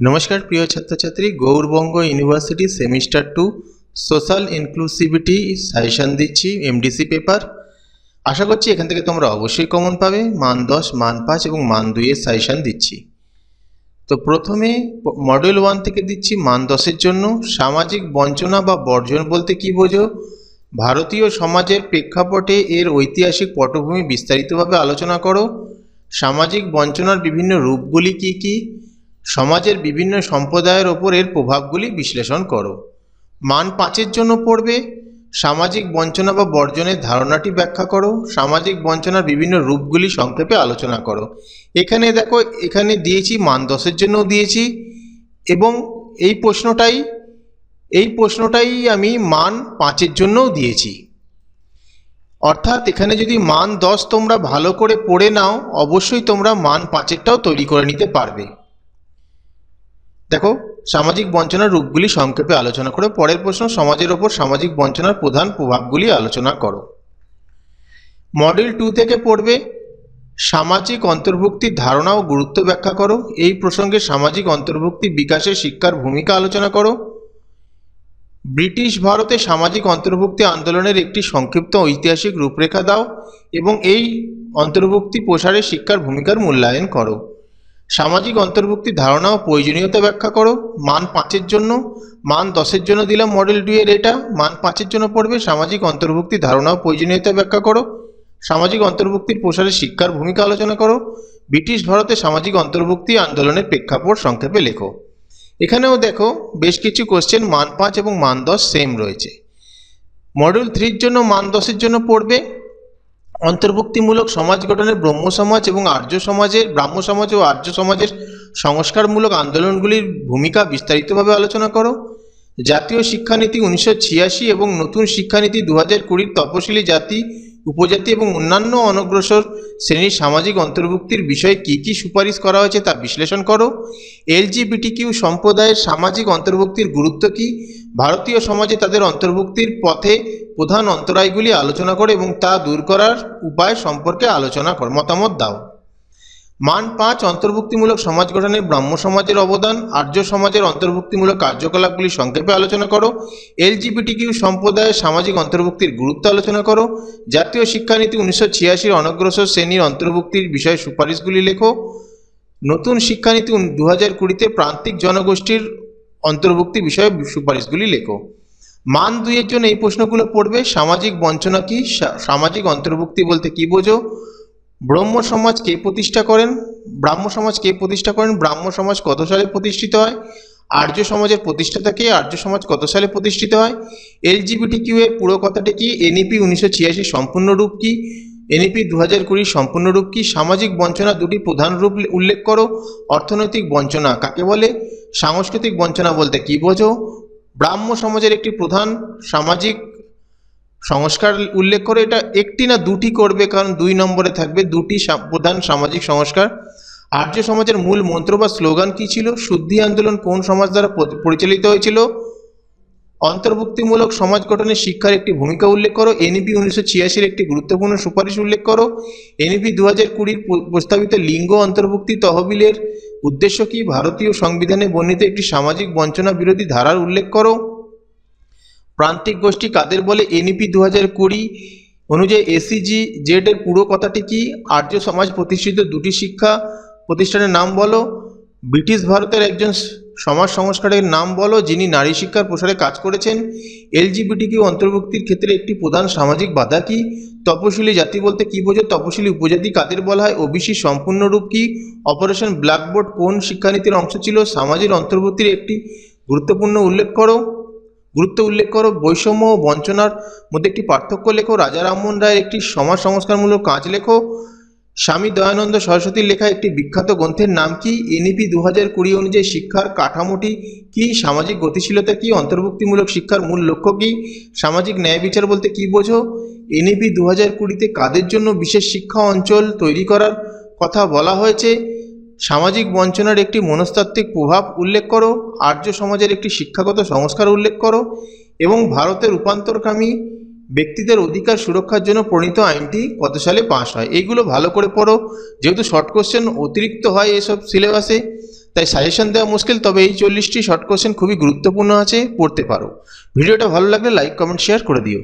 নমস্কার, প্রিয় ছাত্রছাত্রী। Gour Banga university semester two social inclusivity suggestion দিচ্ছি, এমডিসি পেপার। আশা করছি এখান থেকে তোমরা অবশ্যই কমন পাবে। মান দশ, মান পাঁচ এবং মান দুইয়ের সাজেশন দিচ্ছি। তো প্রথমে মডেল ওয়ান থেকে দিচ্ছি মান দশের জন্য। সামাজিক বঞ্চনা বা বর্জন বলতে কি বোঝো? ভারতীয় সমাজের প্রেক্ষাপটে এর ঐতিহাসিক পটভূমি বিস্তারিতভাবে আলোচনা করো। সামাজিক বঞ্চনার বিভিন্ন রূপগুলি কি কি? সমাজের বিভিন্ন সম্প্রদায়ের ওপর এর প্রভাবগুলি বিশ্লেষণ করো। মান পাঁচের জন্য পড়বে। সামাজিক বঞ্চনা বা বর্জনের ধারণাটি ব্যাখ্যা করো। সামাজিক বঞ্চনার বিভিন্ন রূপগুলি সংক্ষেপে আলোচনা করো। এখানে দেখো, এখানে দিয়েছি, মান দশের জন্যও দিয়েছি। এবং এই প্রশ্নটাই এই প্রশ্নটাই আমি মান পাঁচের জন্যও দিয়েছি। অর্থাৎ এখানে যদি মান দশ তোমরা ভালো করে পড়ে নাও, অবশ্যই তোমরা মান পাঁচেরটাও তৈরি করে নিতে পারবে। দেখো, সামাজিক বঞ্চনার রূপগুলি সংক্ষেপে আলোচনা করো। পরের প্রশ্ন, সমাজের ওপর সামাজিক বঞ্চনার প্রধান প্রভাবগুলি আলোচনা করো। মডেল টু থেকে পড়বে, সামাজিক অন্তর্ভুক্তির ধারণা ও গুরুত্ব ব্যাখ্যা করো। এই প্রসঙ্গে সামাজিক অন্তর্ভুক্তি বিকাশে শিক্ষার ভূমিকা আলোচনা করো। ব্রিটিশ ভারতে সামাজিক অন্তর্ভুক্তি আন্দোলনের একটি সংক্ষিপ্ত ঐতিহাসিক রূপরেখা দাও এবং এই অন্তর্ভুক্তি প্রসারে শিক্ষার ভূমিকার মূল্যায়ন করো। সামাজিক অন্তর্ভুক্তির ধারণা ও প্রয়োজনীয়তা ব্যাখ্যা করো। মান পাঁচের জন্য। মান দশের জন্য দিলাম মডেল টু এর এটা। মান পাঁচের জন্য পড়বে সামাজিক অন্তর্ভুক্তির ধারণা ও প্রয়োজনীয়তা ব্যাখ্যা করো। সামাজিক অন্তর্ভুক্তির প্রসারে শিক্ষার ভূমিকা আলোচনা করো। ব্রিটিশ ভারতে সামাজিক অন্তর্ভুক্তি আন্দোলনের প্রেক্ষাপট সংক্ষেপে লেখো। এখানেও দেখো, বেশ কিছু কোশ্চেন মান পাঁচ এবং মান দশ সেম রয়েছে। মডেল থ্রির জন্য মান দশের জন্য পড়বে। অন্তর্ভুক্তিমূলক সমাজ গঠনের ব্রহ্ম সমাজ এবং আর্য সমাজের, ব্রাহ্ম সমাজ ও আর্য সমাজের সংস্কারমূলক আন্দোলনগুলির ভূমিকা বিস্তারিতভাবে আলোচনা করো। জাতীয় শিক্ষানীতি উনিশশো ছিয়াশি এবং নতুন শিক্ষানীতি দু হাজার কুড়ির তপশিলি জাতি উপজাতি এবং অন্যান্য অনগ্রসর শ্রেণির সামাজিক অন্তর্ভুক্তির বিষয়ে কী কী সুপারিশ করা হয়েছে তা বিশ্লেষণ করো। এলজিবিটিকিউ সম্প্রদায়ের সামাজিক অন্তর্ভুক্তির গুরুত্ব কী? ভারতীয় সমাজে তাদের অন্তর্ভুক্তির পথে প্রধান অন্তরায়গুলি আলোচনা করো এবং তা দূর করার উপায় সম্পর্কে আলোচনা করো। মতামত দাও। মান পাঁচ, অন্তর্ভুক্তিমূলক সমাজ গঠনে ব্রাহ্ম সমাজের অবদান, আর্য সমাজের অন্তর্ভুক্তিমূলক কার্যকলাপগুলি সংক্ষেপে আলোচনা করো, এলজিবিটিকিউ সম্প্রদায়ের সামাজিক অন্তর্ভুক্তির গুরুত্ব আলোচনা করো, জাতীয় শিক্ষানীতি উনিশশো ছিয়াশির অনগ্রসর শ্রেণির অন্তর্ভুক্তির বিষয়ে সুপারিশগুলি লেখো, নতুন শিক্ষানীতি দু হাজার কুড়িতে প্রান্তিক জনগোষ্ঠীর অন্তর্ভুক্তি বিষয়ে সুপারিশগুলি লেখো। মান দুইয়ের জন্য এই প্রশ্নগুলো পড়বে, সামাজিক বঞ্চনা কি সামাজিক অন্তর্ভুক্তি বলতে কি বোঝো ব্রহ্ম সমাজ কে প্রতিষ্ঠা করেন? ব্রাহ্ম সমাজ কে প্রতিষ্ঠা করেন? ব্রাহ্ম সমাজ কত সালে প্রতিষ্ঠিত হয়? আর্য সমাজের প্রতিষ্ঠাতা কে? আর্য সমাজ কত সালে প্রতিষ্ঠিত হয়? এলজিবিটি কিউ এর পুরো কথাটি কি? এনইপি উনিশশো ছিয়াশি সম্পূর্ণ রূপ কি? এনইপি দু হাজার কুড়ির সম্পূর্ণ রূপ কি? সামাজিক বঞ্চনা দুটি প্রধান রূপ উল্লেখ করো। অর্থনৈতিক বঞ্চনা কাকে বলে? সাংস্কৃতিক বঞ্চনা বলতে কি বোঝো? ব্রাহ্ম সমাজের একটি প্রধান সামাজিক সংস্কার উল্লেখ করে এটা একটি না দুটি করবে, কারণ দুই নম্বরে থাকবে দুটি প্রধান সামাজিক সংস্কার। আর্য সমাজের মূল মন্ত্র বা স্লোগান কি ছিল? শুদ্ধি আন্দোলন কোন সমাজ দ্বারা পরিচালিত হয়েছিল? অন্তর্ভুক্তিমূলক সমাজ গঠনে শিক্ষার একটি ভূমিকা উল্লেখ করো। এনইপি উনিশশো ছিয়াশির একটি গুরুত্বপূর্ণ সুপারিশ উল্লেখ করো। এনইপি দু হাজার কুড়ির প্রস্তাবিত লিঙ্গ অন্তর্ভুক্তি তহবিলের উদ্দেশ্য কি? ভারতীয় সংবিধানে বর্ণিত একটি সামাজিক বঞ্চনা বিরোধী ধারার উল্লেখ করো। প্রান্তিক গোষ্ঠী কাদের বলে এনইপি দু হাজার কুড়ি অনুযায়ী এসিজি জেড এর পুরো কথাটি কি? আর্য সমাজ প্রতিষ্ঠিত দুটি শিক্ষা প্রতিষ্ঠানের নাম বলো। ব্রিটিশ ভারতের একজন সমাজ সংস্কারের নাম বলো, যিনি নারী শিক্ষার প্রসারে কাজ করেছেন। এলজিবিটিকে অন্তর্ভুক্তির ক্ষেত্রে একটি প্রধান সামাজিক বাধা কি? তপশিলি জাতি বলতে কি বোঝো? তপশিলি উপজাতি কাদের বলা হয়? ওবিসি সম্পূর্ণ রূপ কি? অপারেশন ব্ল্যাকবোর্ড কোন শিক্ষানীতির অংশ ছিল? সমাজের অন্তর্ভুক্তির একটি গুরুত্বপূর্ণ উল্লেখ করো। গুরুত্ব উল্লেখ করো, বৈষম্য ও বঞ্চনার মধ্যে একটি পার্থক্য লেখো, রাজা রামমোহন রায়ের একটি সমাজ সংস্কারমূলক কাজ লেখো, স্বামী দয়ানন্দ সরস্বতীর লেখা একটি বিখ্যাত গ্রন্থের নাম কি? এনইপি দু হাজার কুড়ি অনুযায়ী শিক্ষার কাঠামোটি কি? সামাজিক গতিশীলতা কি? অন্তর্ভুক্তিমূলক শিক্ষার মূল লক্ষ্য কি? সামাজিক ন্যায় বিচার বলতে কি বোঝো? এনইপি দু হাজার কুড়িতে কাদের জন্য বিশেষ শিক্ষা অঞ্চল তৈরি করার কথা বলা হয়েছে? সামাজিক বঞ্চনার একটি মনস্তাত্ত্বিক প্রভাব উল্লেখ করো, আর্য সমাজের একটি শিক্ষাগত সংস্কার উল্লেখ করো এবং ভারতের রূপান্তরকামী ব্যক্তিদের অধিকার সুরক্ষার জন্য প্রণীত আইনটি কত সালে পাশ হয়? এইগুলো ভালো করে পড়ো। যেহেতু শর্ট কোশ্চেন অতিরিক্ত হয় এসব সিলেবাসে তাই সাজেশন দেওয়া মুশকিল, তবে এই চল্লিশটি শর্ট কোশ্চেন খুবই গুরুত্বপূর্ণ আছে, পড়তে পারো। ভিডিওটা ভালো লাগলে লাইক কমেন্ট শেয়ার করে দিও।